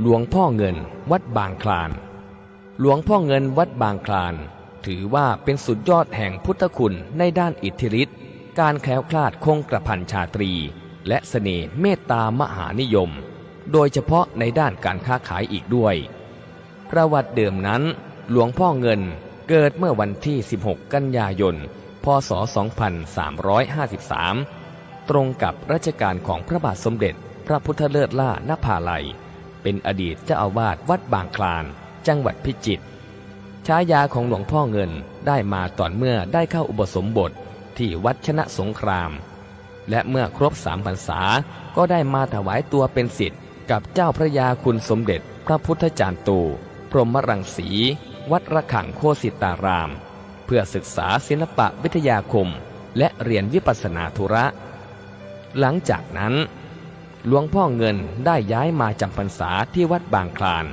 หลวงพ่อเงินวัดบางคลาน หลวงพ่อเงินวัดบางคลาน ถือว่าเป็นสุดยอดแห่งพุทธคุณในด้านอิทธิฤทธิ์การแคล้วคลาดคงกระพันชาตรี และเสน่ห์เมตตามหานิยม โดยเฉพาะในด้านการค้าขายอีกด้วย ประวัติเดิมนั้น หลวงพ่อเงินเกิดเมื่อวันที่ 16 กันยายน พศ 2353 ตรงกับรัชกาลของพระบาทสมเด็จ พระพุทธเลิศล่านภาลัย เป็นอดีตเจ้าอาวาสวัดบางคลาน จังหวัดพิจิตรฉายาของหลวงพ่อเงินได้มาตอนเมื่อได้เข้าอุปสมบทที่วัดชนะสงคราม และเมื่อครบสามพรรษาก็ได้มาถวายตัวเป็นศิษย์กับเจ้าพระยาคุณสมเด็จพระพุทธจารย์ตู พรหมรังสี วัดระฆังโคสิตาราม เพื่อศึกษาศิลปะวิทยาคม และเรียนวิปัสสนาธุระ หลังจากนั้น หลวงพ่อเงินได้ย้ายมาจำพรรษาที่วัดบางคลาน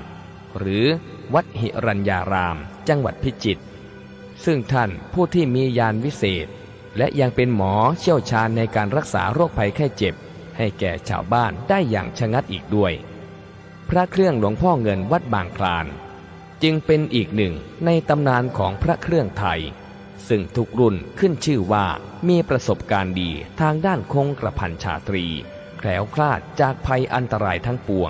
หรือวัดหิรัญญาราม จังหวัดพิจิตร ซึ่งท่านผู้ที่มียานวิเศษ และยังเป็นหมอเชี่ยวชาญในการรักษาโรคภัยไข้เจ็บ ให้แก่ชาวบ้านได้อย่างชะงัดอีกด้วย พระเครื่องหลวงพ่อเงินวัดบางคลาน จึงเป็นอีกหนึ่งในตำนานของพระเครื่องไทย ซึ่งทุกรุ่นขึ้นชื่อว่ามีประสบการณ์ดีทางด้านคงกระพันชาตรี แคล้วคลาดจากภัยอันตรายทั้งปวง